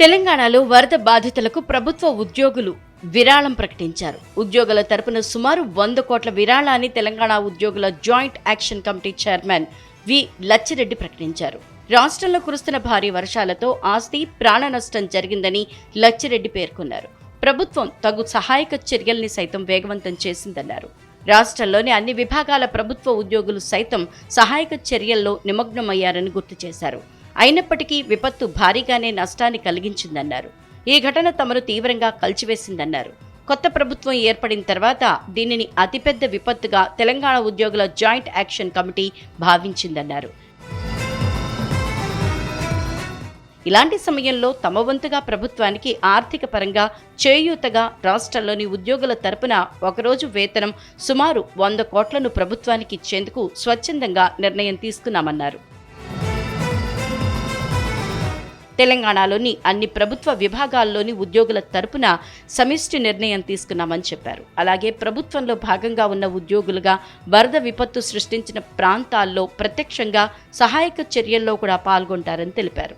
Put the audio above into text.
తెలంగాణలో వరద బాధితులకు ప్రభుత్వ ఉద్యోగులు విరాళం ప్రకటించారు. ఉద్యోగుల తరపున సుమారు వంద కోట్ల విరాళాన్ని తెలంగాణ ఉద్యోగుల joint action committee chairman V. Lachireddy ప్రకటించారు. రాష్ట్రంలో కురుస్తున్న భారీ వర్షాలతో ఆస్తి ప్రాణ నష్టం జరిగిందని లచ్చిరెడ్డి పేర్కొన్నారు. ప్రభుత్వం తగు సహాయక చర్యల్ని సైతం వేగవంతం చేసిందన్నారు. రాష్ట్రంలోని అన్ని విభాగాల ప్రభుత్వ ఉద్యోగులు సైతం సహాయక చర్యల్లో నిమగ్నమయ్యారని గుర్తు చేశారు. అయినప్పటికీ విపత్తు భారీగానే నష్టాన్ని కలిగించిందన్నారు. ఈ ఘటన తమను తీవ్రంగా కలిచివేసిందన్నారు. కొత్త ప్రభుత్వం ఏర్పడిన తర్వాత దీనిని అతిపెద్ద విపత్తుగా తెలంగాణ ఉద్యోగుల జాయింట్ యాక్షన్ కమిటీ భావించిందన్నారు. ఇలాంటి సమయంలో తమ వంతుగా ప్రభుత్వానికి ఆర్థిక పరంగా చేయూతగా రాష్ట్రంలోని ఉద్యోగుల తరపున ఒకరోజు వేతనం సుమారు వంద కోట్లను ప్రభుత్వానికి ఇచ్చేందుకు స్వచ్ఛందంగా నిర్ణయం తీసుకున్నామన్నారు. తెలంగాణలోని అన్ని ప్రభుత్వ విభాగాల్లోని ఉద్యోగుల తరపున సమిష్టి నిర్ణయం తీసుకున్నామని చెప్పారు. అలాగే ప్రభుత్వంలో భాగంగా ఉన్న ఉద్యోగులుగా వరద విపత్తు సృష్టించిన ప్రాంతాల్లో ప్రత్యక్షంగా సహాయక చర్యల్లో కూడా పాల్గొంటారని తెలిపారు.